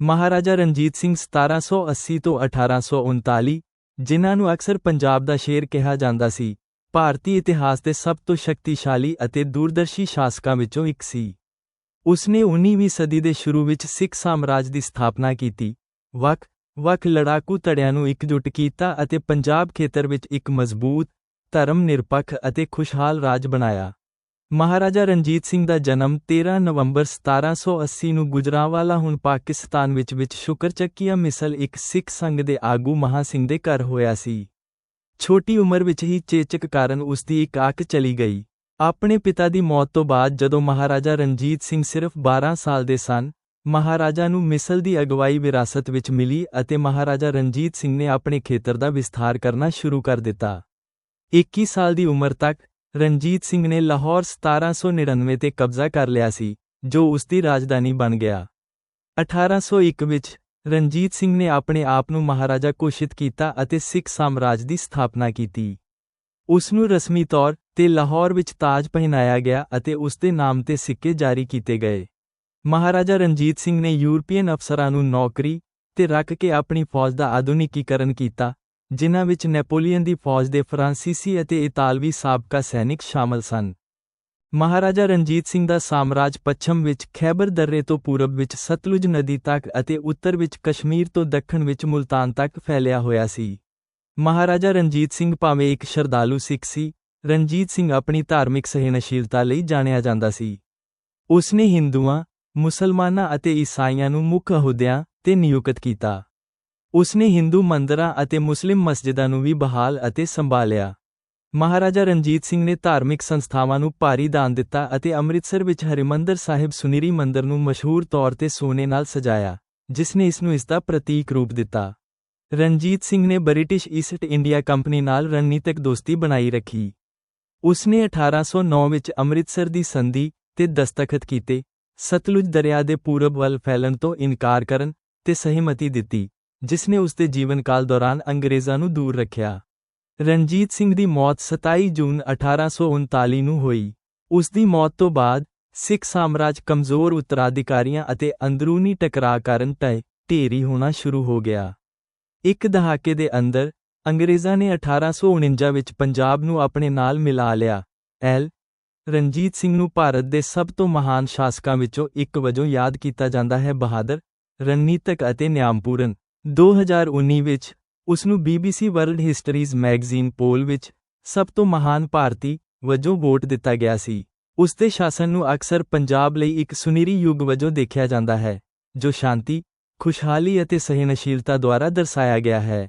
ਮਹਾਰਾਜਾ ਰਣਜੀਤ ਸਿੰਘ 1780 ਤੋਂ 1839 ਜਿਨ੍ਹਾਂ ਨੂੰ ਅਕਸਰ ਪੰਜਾਬ ਦਾ ਸ਼ੇਰ ਕਿਹਾ ਜਾਂਦਾ ਸੀ, ਭਾਰਤੀ ਇਤਿਹਾਸ ਦੇ ਸਭ ਤੋਂ ਸ਼ਕਤੀਸ਼ਾਲੀ ਅਤੇ ਦੂਰਦਰਸ਼ੀ ਸ਼ਾਸਕਾਂ ਵਿੱਚੋਂ ਇੱਕ ਸੀ। ਉਸਨੇ 19ਵੀਂ ਸਦੀ ਦੇ ਸ਼ੁਰੂ ਵਿੱਚ ਸਿੱਖ ਸਾਮਰਾਜ ਦੀ ਸਥਾਪਨਾ ਕੀਤੀ। ਵੱਖ ਵੱਖ ਲੜਾਕੂ ਧੜਿਆਂ ਨੂੰ ਇਕਜੁੱਟ ਕੀਤਾ ਅਤੇ ਪੰਜਾਬ ਖੇਤਰ ਵਿੱਚ ਇੱਕ ਮਜ਼ਬੂਤ, ਧਰਮ ਨਿਰਪੱਖ ਅਤੇ ਖੁਸ਼ਹਾਲ ਰਾਜ ਬਣਾਇਆ। ਮਹਾਰਾਜਾ ਰਣਜੀਤ ਸਿੰਘ ਦਾ ਜਨਮ 13 ਨਵੰਬਰ 1780 ਨੂੰ ਗੁਜਰਾਂਵਾਲਾ, ਹੁਣ ਪਾਕਿਸਤਾਨ ਵਿੱਚ ਵਿੱਚ ਸ਼ੁਕਰਚੱਕੀਆ ਮਿਸਲ ਇੱਕ ਸਿੱਖ ਸੰਘ ਦੇ ਆਗੂ ਮਹਾ ਸਿੰਘ ਦੇ ਘਰ ਹੋਇਆ ਸੀ। ਛੋਟੀ ਉਮਰ ਵਿੱਚ ਹੀ ਚੇਚਕ ਕਾਰਨ ਉਸ ਦੀ ਇੱਕ ਅੱਖ ਚਲੀ ਗਈ। ਆਪਣੇ ਪਿਤਾ ਦੀ ਮੌਤ ਤੋਂ ਬਾਅਦ ਜਦੋਂ ਮਹਾਰਾਜਾ ਰਣਜੀਤ ਸਿੰਘ ਸਿਰਫ 12 ਸਾਲ ਦੇ ਸਨ, ਮਹਾਰਾਜਾ ਨੂੰ ਮਿਸਲ ਦੀ ਅਗਵਾਈ ਵਿਰਾਸਤ ਵਿੱਚ ਮਿਲੀ ਅਤੇ ਮਹਾਰਾਜਾ ਰਣਜੀਤ ਸਿੰਘ ਨੇ ਆਪਣੇ ਖੇਤਰ ਦਾ ਵਿਸਥਾਰ ਕਰਨਾ ਸ਼ੁਰੂ ਕਰ ਦਿੱਤਾ। 21 ਸਾਲ ਦੀ ਉਮਰ ਤੱਕ ਰਣਜੀਤ ਸਿੰਘ ਨੇ ਲਾਹੌਰ 1799 ਤੇ ਕਬਜ਼ਾ ਕਰ ਲਿਆ ਸੀ, ਜੋ ਉਸ ਦੀ ਰਾਜਧਾਨੀ ਬਣ ਗਿਆ। 1801 ਵਿੱਚ, ਰਣਜੀਤ ਸਿੰਘ ਨੇ ਆਪਣੇ ਆਪ ਨੂੰ ਮਹਾਰਾਜਾ ਘੋਸ਼ਿਤ ਕੀਤਾ ਅਤੇ ਸਿੱਖ ਸਾਮਰਾਜ ਦੀ ਸਥਾਪਨਾ ਕੀਤੀ। ਉਸ ਨੂੰ ਰਸਮੀ ਤੌਰ ਤੇ ਲਾਹੌਰ ਵਿੱਚ ਤਾਜ ਪਹਿਨਾਇਆ ਗਿਆ ਅਤੇ ਉਸ ਦੇ ਨਾਮ ਤੇ ਸਿੱਕੇ ਜਾਰੀ ਕੀਤੇ ਗਏ। ਮਹਾਰਾਜਾ ਰਣਜੀਤ ਸਿੰਘ ਨੇ ਯੂਰਪੀਅਨ ਅਫਸਰਾਂ ਨੂੰ ਨੌਕਰੀ ਤੇ ਰੱਖ ਕੇ ਆਪਣੀ ਫੌਜ ਦਾ ਆਧੁਨਿਕੀਕਰਨ ਕੀਤਾ ਜਿਨ੍ਹਾਂ ਵਿੱਚ ਨੈਪੋਲੀਅਨ ਦੀ ਫੌਜ ਦੇ ਫਰਾਂਸੀਸੀ ਅਤੇ ਇਤਾਲਵੀ ਸਾਬਕਾ ਸੈਨਿਕ ਸ਼ਾਮਲ ਸਨ। ਮਹਾਰਾਜਾ ਰਣਜੀਤ ਸਿੰਘ ਦਾ ਸਾਮਰਾਜ ਪੱਛਮ ਵਿੱਚ ਖੈਬਰ ਦਰਰੇ ਤੋਂ ਪੂਰਬ ਵਿੱਚ ਸਤਲੁਜ ਨਦੀ ਤੱਕ ਅਤੇ ਉੱਤਰ ਵਿੱਚ ਕਸ਼ਮੀਰ ਤੋਂ ਦੱਖਣ ਵਿੱਚ ਮੁਲਤਾਨ ਤੱਕ ਫੈਲਿਆ ਹੋਇਆ ਸੀ। ਮਹਾਰਾਜਾ ਰਣਜੀਤ ਸਿੰਘ ਭਾਵੇਂ ਇੱਕ ਸ਼ਰਧਾਲੂ ਸਿੱਖ ਸੀ, ਰਣਜੀਤ ਸਿੰਘ ਆਪਣੀ ਧਾਰਮਿਕ ਸਹਿਣਸ਼ੀਲਤਾ ਲਈ ਜਾਣਿਆ ਜਾਂਦਾ ਸੀ। ਉਸਨੇ ਹਿੰਦੂਆਂ, ਮੁਸਲਮਾਨਾਂ ਅਤੇ ਈਸਾਈਆਂ ਨੂੰ ਮੁੱਖ ਅਹੁਦਿਆਂ ਤੇ ਨਿਯੁਕਤ ਕੀਤਾ। ਉਸਨੇ ਹਿੰਦੂ ਮੰਦਰਾਂ ਅਤੇ ਮੁਸਲਿਮ ਮਸਜਿਦਾਂ ਨੂੰ ਵੀ ਬਹਾਲ ਅਤੇ ਸੰਭਾਲਿਆ। ਮਹਾਰਾਜਾ ਰਣਜੀਤ ਸਿੰਘ ਨੇ ਧਾਰਮਿਕ ਸੰਸਥਾਵਾਂ ਨੂੰ ਭਾਰੀ ਦਾਨ ਦਿੱਤਾ ਅਤੇ ਅੰਮ੍ਰਿਤਸਰ ਵਿੱਚ ਹਰਿਮੰਦਰ ਸਾਹਿਬ ਸੁਨਿਰੀ ਮੰਦਰ ਨੂੰ ਮਸ਼ਹੂਰ ਤੌਰ ਤੇ ਸੋਨੇ ਨਾਲ ਸਜਾਇਆ, ਜਿਸ ਨੇ ਇਸ ਨੂੰ ਇਸ ਦਾ ਪ੍ਰਤੀਕ ਰੂਪ ਦਿੱਤਾ। ਰਣਜੀਤ ਸਿੰਘ ਨੇ ਬ੍ਰਿਟਿਸ਼ ਈਸਟ ਇੰਡੀਆ ਕੰਪਨੀ ਨਾਲ ਰਣਨੀਤਕ ਦੋਸਤੀ ਬਣਾਈ ਰੱਖੀ। ਉਸਨੇ 1809 ਵਿੱਚ ਅੰਮ੍ਰਿਤਸਰ ਦੀ ਸੰਧੀ ਤੇ ਦਸਤਖਤ ਕੀਤੇ, ਸਤਲੁਜ ਦਰਿਆ ਦੇ ਪੂਰਬ ਵੱਲ ਫੈਲਣ ਤੋਂ ਇਨਕਾਰ ਕਰਨ ਤੇ ਸਹਿਮਤੀ ਦਿੱਤੀ। ਜਿਸਨੇ ਉਸਦੇ ਉਸ ਜੀਵਨ ਕਾਲ ਦੌਰਾਨ ਅੰਗਰੇਜ਼ਾਂ ਨੂੰ ਦੂਰ ਰੱਖਿਆ। ਰਣਜੀਤ ਸਿੰਘ ਦੀ ਮੌਤ 27 ਜੂਨ 1839 ਨੂੰ ਹੋਈ। ਉਸ ਦੀ ਮੌਤ ਤੋਂ ਬਾਅਦ ਸਿੱਖ ਸਾਮਰਾਜ ਕਮਜ਼ੋਰ ਉੱਤਰਾਧਿਕਾਰੀਆਂ ਅਤੇ ਅੰਦਰੂਨੀ ਟਕਰਾਅ ਕਾਰਨ ਟੈ ਢੇਰੀ ਹੋਣਾ ਸ਼ੁਰੂ ਹੋ ਗਿਆ। ਇੱਕ ਦਹਾਕੇ ਦੇ ਅੰਦਰ ਅੰਗਰੇਜ਼ਾਂ ਨੇ 1849 ਵਿੱਚ ਪੰਜਾਬ ਨੂੰ ਆਪਣੇ ਨਾਲ ਮਿਲਾ ਲਿਆ। ਐਲ. ਰਣਜੀਤ ਸਿੰਘ ਨੂੰ ਭਾਰਤ ਦੇ ਸਭ ਤੋਂ ਮਹਾਨ ਸ਼ਾਸਕਾਂ ਵਿੱਚੋਂ ਇੱਕ ਵਜੋਂ ਯਾਦ ਕੀਤਾ ਜਾਂਦਾ ਹੈ ਬਹਾਦਰ, ਰਣਨੀਤਕ ਅਤੇ ਨਿਆਮਪੂਰਨ। 2019 ਵਿੱਚ ਉਸ ਨੂੰ BBC world histories magazine poll ਵਿੱਚ ਸਭ ਤੋਂ ਮਹਾਨ ਭਾਰਤੀ ਵਜੋਂ ਵੋਟ ਦਿੱਤਾ ਗਿਆ ਸੀ। ਉਸ ਦੇ ਸ਼ਾਸਨ ਨੂੰ ਅਕਸਰ ਪੰਜਾਬ ਲਈ ਇੱਕ ਸੁਨਹਿਰੀ ਯੁੱਗ ਵਜੋਂ ਦੇਖਿਆ ਜਾਂਦਾ ਹੈ, ਜੋ ਸ਼ਾਂਤੀ, ਖੁਸ਼ਹਾਲੀ ਅਤੇ ਸਹਿਣਸ਼ੀਲਤਾ ਦੁਆਰਾ ਦਰਸਾਇਆ ਗਿਆ ਹੈ।